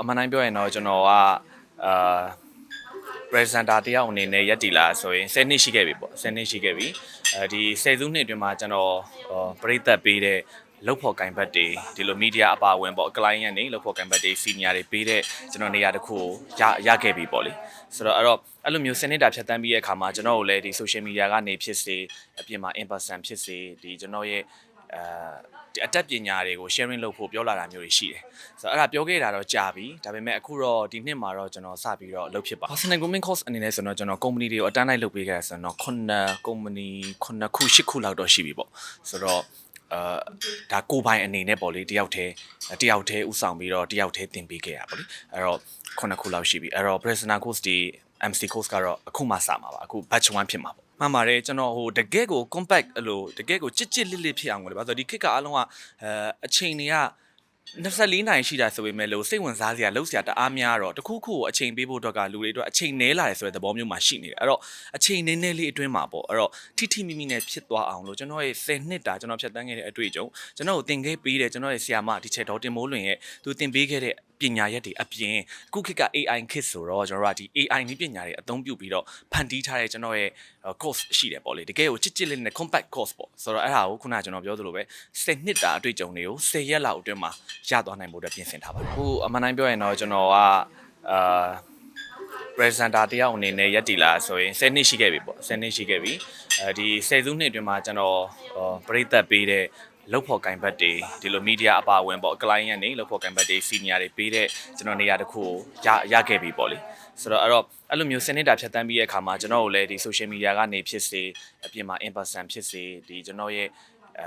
အမှန်တိုင်းပြောရင်တော့ကျွန်တော်ကအာ presenter တယောက်အနေနဲ့ရက်တီလာဆိုရင်10နှစ်ရှိခဲ့ပြီပေါ့10နှစ်ရှိခဲ့ပြီအဲဒီ10စုနှစ်အတွင်းမှာကျွန်တော်ပရိသတ်ပေးတဲ့လောက်ဖို့ကင်ဘတ်တွေဒီလို media အပါအဝင်ပေါ့ client တွေလောက်ဖို့ကင်ဘတ်တွေ senior တွေပေးတဲ့ကျွန်တော်နေရာတစ်ခုကိုရရခဲ့ပြီပေါ့လေဆိုတော့အဲ့တော့အဲ့လိုမျိုးစနစ်တာဖြတ်တန်းပြီးရဲ့အခါမှာကျွန်တော်တို့လည်းဒီ social media ကနေဖြစ်စေအပြင်မှာ in person ဖြစ်စေဒီကျွန်တော်ရဲ့ အဲဒီအတက်ပညာတွေကို sharing လုပ်ဖို့ပြောလာတာမျိုးတွေရှိတယ်။ဆိုတော့အဲ့ဒါပြောခဲ့တာတော့ကြာပြီ။ဒါပေမဲ့အခုတော့ဒီနှစ်မှာတော့ကျွန်တော်စပြီးတော့လုပ်ဖြစ်ပါ Personal Grooming Course အနေနဲ့ဆိုတော့ကျွန်တော် company တွေကိုအတန်းလိုက်လုပ်ပေးခဲ့ရဆိုတော့ခုနှစ် company ခုနှစ်ခုရှစ်ခုလောက်တော့ရှိပြီပေါ့။ဆိုတော့အာဒါကိုပိုင်အနေနဲ့ပေါ့လေတယောက်တည်းတယောက်တည်းဥဆောင်ပြီးတော့တယောက်တည်းသင်ပေးခဲ့ရပါလေ။အဲ့တော့ခုနှစ်ခုလောက်ရှိပြီ။အဲ့တော့ personal course ဒီ MC course ကတော့အခုမှစမှာပါအခု batch 1ဖြစ်မှာပေါ့ မှန်ပါတယ်ကျွန်တော်ဟိုတကယ့်ကို compact အဲ့လိုတကယ့်ကိုကြစ်ကြစ်လစ်လစ်ဖြစ်အောင်လေဘာလို့လဲဆိုတော့ဒီခစ်ကအလုံးကအဲအချိန်တွေက24နိုင်ရှိတာဆိုပေမဲ့လို့စိတ်ဝင်စားစရာလှုပ်စရာတအားများတော့တခုခုကိုအချိန်ပေးဖို့အတွက်ကလူတွေအတွက်အချိန်နည်းလာတယ်ဆိုတဲ့သဘောမျိုးမှာရှိနေတယ်အဲ့တော့အချိန်နည်းနည်းလေးအတွင်းမှာပေါ့အဲ့တော့ထိထိမိမိနဲ့ဖြစ်သွားအောင်လို့ကျွန်တော်ရဲ့10နှစ်တာကျွန်တော်ဖြတ်တန်းခဲ့တဲ့အတွေ့အကြုံကျွန်တော်ကိုသင်ခဲ့ပေးတယ်ကျွန်တော်ရဲ့ဆရာမဒီချက်တော်တင်မိုးလွင်ရဲ့သူသင်ပေးခဲ့တဲ့ ပညာရက်တွေအပြင်အခုခေတ်က AI ခေတ်ဆိုတော့ကျွန်တော်တို့ကဒီ AI နည်းပညာတွေအသုံးပြုပြီးတော့ဖန်တီးထားတဲ့ကျွန်တော်ရဲ့ course ရှိတယ်ပေါ့လေတကယ်ကိုချစ်ချစ်လေးနဲ့ compact course ပေါ့ဆိုတော့အဲ့ဒါကိုခုနကကျွန်တော်ပြောသလိုပဲ10နှစ်တာအတွေ့အကြုံတွေကို10ရက်လောက်အတွင်းမှာရသွားနိုင်ဖို့အတွက်ပြင်ဆင်ထားပါတယ်အခုအမှန်တိုင်းပြောရင်တော့ကျွန်တော်ကအာ presenter တယောက်အနေနဲ့ရက်တီလာဆိုရင်10နှစ်ရှိခဲ့ပြီပေါ့10နှစ်ရှိခဲ့ပြီအဲဒီ10စုနှစ်အတွင်းမှာကျွန်တော်ပရိသတ်ပေးတဲ့ လောက်ဖို့ကင်ဘတ်တွေဒီလို media အပါအဝင်ပေါ့ client တွေလောက်ဖို့ကင်ဘတ်တွေ senior တွေပေးတဲ့ကျွန်တော်နေရာတစ်ခုကိုရရခဲ့ပြီပေါ့လေဆိုတော့အဲ့တော့အဲ့လိုမျိုးစနစ်တာဖြတ်တန်းပြီးရဲ့အခါမှာကျွန်တော်တို့လည်းဒီ social media ကနေဖြစ်စေအပြင်မှာ in person ဖြစ်စေဒီကျွန်တော်ရဲ့အဲ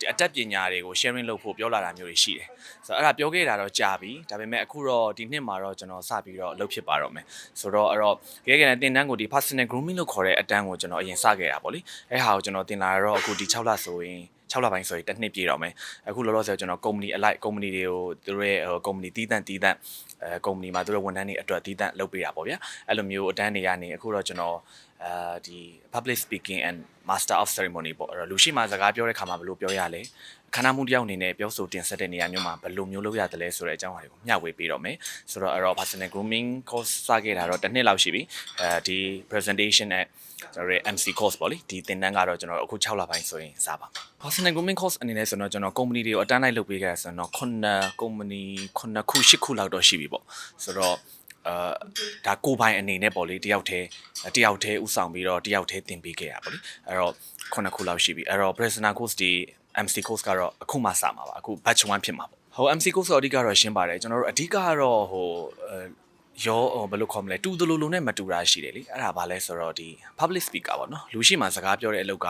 ဒီအတက်ပညာတွေကို sharing လုပ်ဖို့ပြောလာတာမျိုးတွေရှိတယ်ဆိုတော့အဲ့ဒါပြောခဲ့တာတော့ကြာပြီဒါပေမဲ့အခုတော့ဒီနှစ်မှာတော့ကျွန်တော်စပြီးတော့လုပ်ဖြစ်ပါတော့မယ်ဆိုတော့အဲ့တော့ကြဲကြဲနဲ့တင်တန်းကိုဒီ personal grooming လို့ခေါ်တဲ့အတန်းကိုကျွန်တော်အရင်စခဲ့တာပေါ့လေအဲ့ဟာကိုကျွန်တော်တင်လာတော့အခုဒီ6လဆိုရင် 6လပိုင်းဆိုရင်တစ်နှစ်ပြည့်တော့မယ်အခုလောလောဆယ်ကျွန်တော် company အလိုက် company တွေကိုသူတို့ရဲ့ company တီးတန့်တီးတန့်အဲ company မှာသူတို့ဝန်ထမ်းတွေအတွက်တီးတန့်လုပ်ပေးတာပေါ့ဗျာအဲ့လိုမျိုးအတန်းတွေကနေအခုတော့ကျွန်တော် အာဒီ public speaking and master of ceremony ပေါ့အဲ့တော့လူရှိမှစကားပြောတဲ့ခါမှာဘယ်လိုပြောရလဲခန္ဓာမှုတစ်ယောက်အနေနဲ့ပြောဆိုတင်ဆက်တဲ့နေရာမျိုးမှာဘယ်လိုမျိုးလုပ်ရတယ်လဲဆိုတဲ့အကြောင်းအရာတွေကိုမျှဝေပေးတော့မယ်ဆိုတော့အဲ့တော့ personal grooming course စခဲ့တာတော့တစ်နှစ်လောက်ရှိပြီအဲဒီ presentation နဲ့ကျွန်တော်ရဲ့ MC course ပေါ့လေဒီသင်တန်းကတော့ကျွန်တော်အခု6လပိုင်းဆိုရင်စပါမယ် personal grooming course အနေနဲ့ဆိုတော့ကျွန်တော် company တွေကိုအတန်းလိုက်လုပ်ပေးခဲ့ရဆိုတော့ခုနှစ် company ခုနှစ်ခုရှစ်ခုလောက်တော့ရှိပြီပေါ့ဆိုတော့ အာဒါကိုပိုင်အနေနဲ့ပေါ့လေတယောက်တည်းတယောက်တည်းဥဆောင်ပြီးတော့တယောက်တည်းသင်ပေးခဲ့ရပါလေအဲ့တော့ခုနှစ်ခုလောက်ရှိပြီအဲ့တော့ personal course ဒီ MC course ကတော့အခုမှစမှာပါအခု batch 1ဖြစ်မှာပေါ့ဟို MC course တော့အဓိကတော့ရှင်းပါတယ်ကျွန်တော်တို့အဓိကကတော့ဟို ရောဘယ်လိုခေါ်မလဲတူတလူလူနဲ့မတူတာရှိတယ်လေအဲ့ဒါဘာလဲဆိုတော့ဒီ public speaker ပေါ့နော်လူရှိမှစကားပြောတဲ့အလုပ်က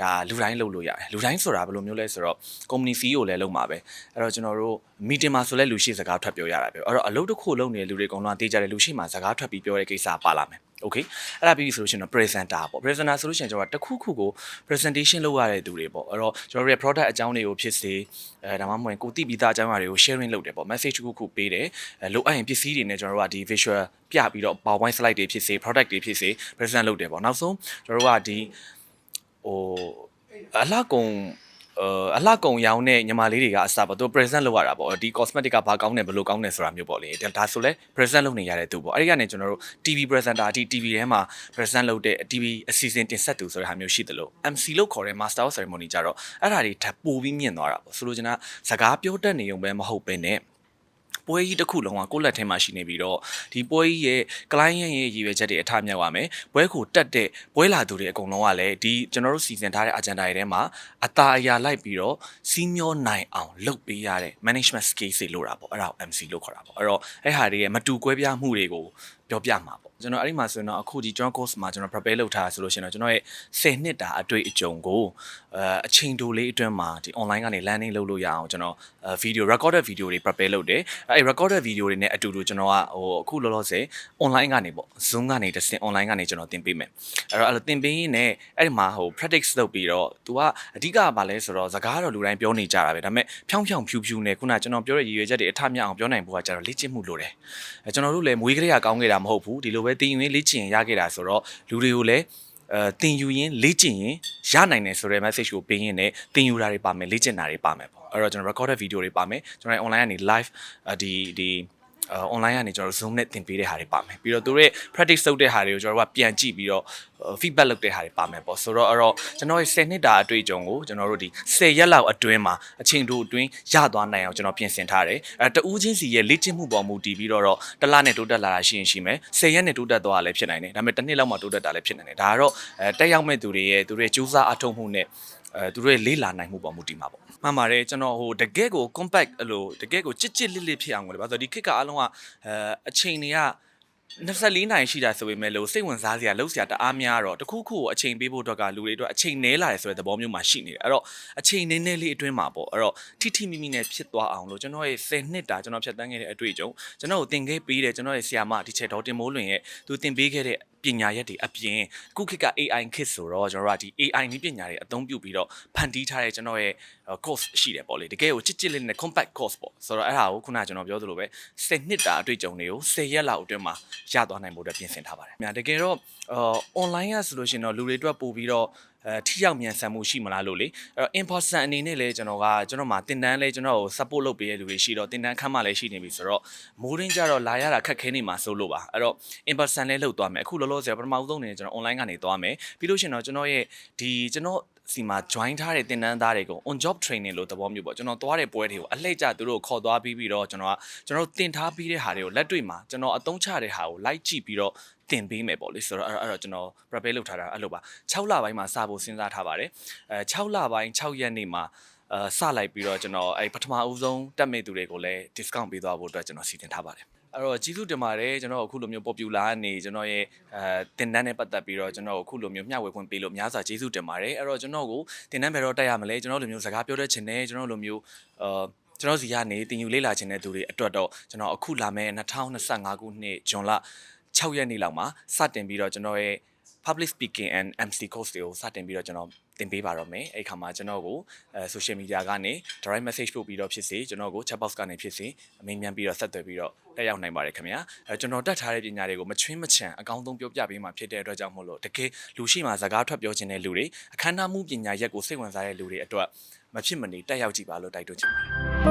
ဒါလူတိုင်းလုပ်လို့ရတယ်လူတိုင်းဆိုတာဘယ်လိုမျိုးလဲဆိုတော့ company CEO လည်းလုပ်မှာပဲအဲ့တော့ကျွန်တော်တို့ meeting မှာဆိုလဲလူရှိစကားထွက်ပြောရတာပဲအဲ့တော့အလုပ်တစ်ခုလုပ်နေတဲ့လူတွေအကုန်လုံးတေးကြတယ်လူရှိမှစကားထွက်ပြီးပြောတဲ့ကိစ္စပါလာမယ် โอเคအဲ့ဒါပြီးပြီဆိုလို့ရှိရင်တော့ presenter ပေါ့ presenter ဆိုလို့ရှိရင်ကျွန်တော်တစ်ခုခုကို presentation လုပ်ရတဲ့သူတွေပေါ့အဲ့တော့ကျွန်တော်တို့ရဲ့ product အကြောင်းတွေကိုဖြစ်စေအဲဒါမှမဟုတ်ကိုတိပြီးသားအကြောင်းအရာတွေကို sharing လုပ်တယ်ပေါ့ message တစ်ခုခုပေးတယ်အဲလိုအပ်ရင်ပစ္စည်းတွေနဲ့ကျွန်တော်တို့ကဒီ visual ပြပြီးတော့ PowerPoint slide တွေဖြစ်စေ product တွေဖြစ်စေ present လုပ်တယ်ပေါ့နောက်ဆုံးကျွန်တော်တို့ကဒီဟိုအလှကုန် အလှကုံရောင်းတဲ့ညီမလေးတွေကအစပေါ့သူ present လုပ်ရတာပေါ့ဒီ cosmetic ကဘာကောင်းတယ်ဘယ်လိုကောင်းတယ်ဆိုတာမျိုးပေါ့လေဒါဆိုလဲ present လုပ်နေရတဲ့သူပေါ့အဲ့ဒီကနေကျွန်တော်တို့ TV presenter အထိ TV ထဲမှာ present လုပ်တဲ့ TV အစီအစဉ်တင်ဆက်သူဆိုတဲ့ဟာမျိုးရှိတယ်လို့ MC လို့ခေါ်တဲ့ master of ceremony ကြတော့အဲ့ဒါတွေထပ်ပိုပြီးမြင့်သွားတာပေါ့ဆိုလိုချင်တာစကားပြောတတ်နေုံပဲမဟုတ်ပဲနဲ့ ပွဲကြီးတစ်ခုလုံးကကိုယ့်လက်ထဲမှာရှိနေပြီးတော့ဒီပွဲကြီးရဲ့ client ရဲ့ရည်ရွယ်ချက်တွေအထမြောက်ရမယ်ပွဲကိုတက်တဲ့ပွဲလာသူတွေအကုန်လုံးကလည်းဒီကျွန်တော်တို့စီစဉ်ထားတဲ့ agenda တွေထဲမှာအตาအရာလိုက်ပြီးတော့စီးမျောနိုင်အောင်လုပ်ပေးရတဲ့ management skills တွေလို့တာပေါ့အဲ့ဒါကို MC လို့ခေါ်တာပေါ့အဲ့တော့အဲ့ဟာတွေရဲ့မတူကွဲပြားမှုတွေကိုပြောပြမှာပေါ့ကျွန်တော်အဲ့ဒီမှာဆိုရင်တော့အခုဒီကျွန်တော် course မှာကျွန်တော် prepare လုပ်ထားတာဆိုလို့ရှိရင်တော့ကျွန်တော်ရဲ့10နှစ်တာအတွေ့အကြုံကိုအဲအချိန်တိုလေးအတွင်းမှာဒီ online ကနေ landing လုပ်လို့ရအောင်ကျွန်တော် video recorded video တွေ prepare လုပ်တယ်အဲ့ recorded video တွေနဲ့အတူတူကျွန်တော်ကဟိုအခုလောလောဆယ် online ကနေပေါ့ Zoom ကနေတစ်ဆင့် online ကနေကျွန်တော်သင်ပေးမယ်အဲ့တော့အဲ့လိုသင်ပေးရင်းနဲ့အဲ့ဒီမှာဟို practice လုပ်ပြီးတော့ तू ကအဓိကကဘာလဲဆိုတော့စကားတော့လူတိုင်းပြောနေကြတာပဲဒါပေမဲ့ဖြောင်းဖြောင်းဖြူဖြူနဲ့ခုနကျွန်တော်ပြောတဲ့ရည်ရွယ်ချက်တွေအထမြောက်အောင်ပြောနိုင်ဖို့ကကျတော့လေ့ကျင့်မှုလိုတယ်အဲကျွန်တော်တို့လည်းမွေးကလေးကကောင်းခဲ့တာမဟုတ်ဘူးဒီလိုပဲတင်ယူရင်းလေ့ကျင့်ရခဲ့တာဆိုတော့လူတွေကိုလည်း အဲတင်ယူရင်လေ့ကျင့်ရင်ရနိုင်တယ်ဆိုတဲ့ message ကိုပေးရင်းနဲ့တင်ယူတာတွေပါမယ်လေ့ကျင့်တာတွေပါမယ်ပေါ့အဲ့တော့ကျွန်တော် recorded video တွေပါမယ်ကျွန်တော် online ကနေ live ဒီဒီအာ online ကနေကျွန်တော်တို့ Zoom နဲ့သင်ပေးတဲ့ဟာတွေပါမယ်ပြီးတော့သူတို့ရဲ့ practice လုပ်တဲ့ဟာတွေကိုကျွန်တော်တို့ကပြန်ကြည့်ပြီးတော့ feedback လုပ်တဲ့ဟာတွေပါမယ်ပေါ့ဆိုတော့အဲ့တော့ကျွန်တော်ရဲ့10နှစ်တာအတွေ့အကြုံကိုကျွန်တော်တို့ဒီ10ရက်လောက်အတွင်းမှာအချိန်တို့အတွင်းရသွားနိုင်အောင်ကျွန်တော်ပြင်ဆင်ထားတယ်အဲတဦးချင်းစီရဲ့လေ့ကျင့်မှုပေါ်မူတည်ပြီးတော့တော့တစ်လနဲ့တိုးတက်လာတာရှိရင်ရှိမယ်10ရက်နဲ့တိုးတက်သွားတာလည်းဖြစ်နိုင်တယ်ဒါပေမဲ့တစ်နှစ်လောက်မှတိုးတက်တာလည်းဖြစ်နိုင်တယ်ဒါကတော့အဲတက်ရောက်မဲ့သူတွေရဲ့သူတို့ရဲ့ကြိုးစားအထောက်မှုနဲ့ အဲသူတို့ရဲ့လေးလာနိုင်မှုပေါ်မူတည်မှာပေါ့မှန်ပါတယ်ကျွန်တော်ဟိုတကယ့်ကို compact အဲ့လိုတကယ့်ကိုကြစ်ကြစ်လစ်လစ်ဖြစ်အောင်လို့ပါဆိုတော့ဒီခစ်ကအလုံးကအဲအချိန်တွေက24နိုင်ရှိတာဆိုပေမဲ့လို့စိတ်ဝင်စားစရာလှုပ်စရာတအားများတော့တခုခုကိုအချိန်ပေးဖို့အတွက်ကလူတွေအတွက်အချိန်နည်းလာတယ်ဆိုတဲ့သဘောမျိုးမှာရှိနေတယ်အဲ့တော့အချိန်နည်းနည်းလေးအတွင်းမှာပေါ့အဲ့တော့ထိထိမိမိနဲ့ဖြစ်သွားအောင်လို့ကျွန်တော်ရဲ့10နှစ်တာကျွန်တော်ဖြတ်တန်းခဲ့တဲ့အတွေ့အကြုံကျွန်တော်ကိုသင်ခဲ့ပေးတယ်ကျွန်တော်ရဲ့ဆရာမဒီချက်တော်တင်မိုးလွင်ရဲ့သူသင်ပေးခဲ့တဲ့ ပညာရက်တွေအပြင်အခုခေတ်က AI ခေတ်ဆိုတော့ကျွန်တော်တို့ကဒီ AI နည်းပညာတွေအသုံးပြုပြီးတော့ဖန်တီးထားတဲ့ကျွန်တော်ရဲ့ course ရှိတယ်ပေါ့လေတကယ်ကိုချစ်ချစ်လေးနဲ့ compact course ပေါ့ဆိုတော့အဲ့ဒါကိုခုနကကျွန်တော်ပြောသလိုပဲ10နှစ်တာအတွေ့အကြုံတွေကို10ရက်လောက်အတွင်းမှာရသွားနိုင်ဖို့အတွက်ပြင်ဆင်ထားပါတယ်။များတကယ်တော့အော် online ရဆိုလို့ရှိရင်တော့လူတွေအတွက်ပို့ပြီးတော့ အဲထိရောက်မြန်ဆန်မှုရှိမလားလို့လေအဲ့တော့ in person အနေနဲ့လည်းကျွန်တော်ကကျွန်တော်မှာတင်တန်းလဲကျွန်တော်ကို support လုပ်ပေးတဲ့လူတွေရှိတော့တင်တန်းခန်းမှလည်းရှိနေပြီဆိုတော့မိုးရင်းကြတော့လာရတာခက်ခဲနေမှာစိုးလို့ပါအဲ့တော့ in person လဲလုပ်သွားမယ်အခုလောလောဆယ်ပထမဦးဆုံးနေကျွန်တော် online ကနေသွားမယ်ပြီးလို့ရှိရင်တော့ကျွန်တော်ရဲ့ဒီကျွန်တော်စီမှာ join ထားတဲ့တင်တန်းသားတွေကို on job training လို့သဘောမျိုးပေါ့ကျွန်တော်သွားတဲ့ပွဲတွေကိုအလှည့်ကျသူတို့ခေါ်သွားပြီးပြီးတော့ကျွန်တော်ကကျွန်တော်တင်ထားပြီးတဲ့ဟာတွေကိုလက်တွေ့မှာကျွန်တော်အသုံးချတဲ့ဟာကို like ကြည့်ပြီးတော့ တင်ပေးမယ်ပေါ့လေဆိုတော့အဲ့တော့ကျွန်တော် prepare လုပ်ထားတာအဲ့လိုပါ6လပိုင်းမှာစဖို့စဉ်းစားထားပါတယ်အဲ6လပိုင်း6ရက်နေ့မှာအဲစလိုက်ပြီးတော့ကျွန်တော်အဲပထမအဦးဆုံးတက်မဲ့သူတွေကိုလည်း discount ပေးသွားဖို့အတွက်ကျွန်တော်စီစဉ်ထားပါတယ်အဲ့တော့ကျေးဇူးတင်ပါတယ်ကျွန်တော်အခုလိုမျိုး popular နေကျွန်တော်ရဲ့အဲတင်တန်းနဲ့ပတ်သက်ပြီးတော့ကျွန်တော်အခုလိုမျိုးမျှဝေခွင့်ပေးလို့များစွာကျေးဇူးတင်ပါတယ်အဲ့တော့ကျွန်တော်ကိုတင်တန်းဘယ်တော့တက်ရမလဲကျွန်တော်လိုမျိုးစကားပြောတတ်ချင်တယ်ကျွန်တော်လိုမျိုးအာကျွန်တော်စီကနေတင်ယူလေ့လာခြင်းတဲ့သူတွေအတွက်တော့ကျွန်တော်အခုလာမယ့်2025ခုနှစ်ဇွန်လ 6ရက်နေ့လောက်မှာစတင်ပြီးတော့ကျွန်တော်ရဲ့ public speaking and MC course တွေကိုစတင်ပြီးတော့ကျွန်တော်တင်ပေးပါတော့မယ်အဲ့ခါမှာကျွန်တော်ကိုအဲ social media ကနေ direct message ပို့ပြီးတော့ဖြစ်စေကျွန်တော်ကို chat box ကနေဖြစ်စေအမေးမြန်းပြီးတော့ဆက်သွယ်ပြီးတော့တက်ရောက်နိုင်ပါတယ်ခင်ဗျာအဲကျွန်တော်တက်ထားတဲ့ပညာတွေကိုမချွင်းမချံအကောင်းဆုံးပြောပြပေးမှာဖြစ်တဲ့အတွက်ကြောင့်မို့လို့တကယ်လူရှိမှစကားထွက်ပြောခြင်းတဲ့လူတွေအခမ်းအနားမှုပညာရက်ကိုစိတ်ဝင်စားတဲ့လူတွေအတွက်မဖြစ်မနေတက်ရောက်ကြည့်ပါလို့တိုက်တွန်းချင်ပါတယ်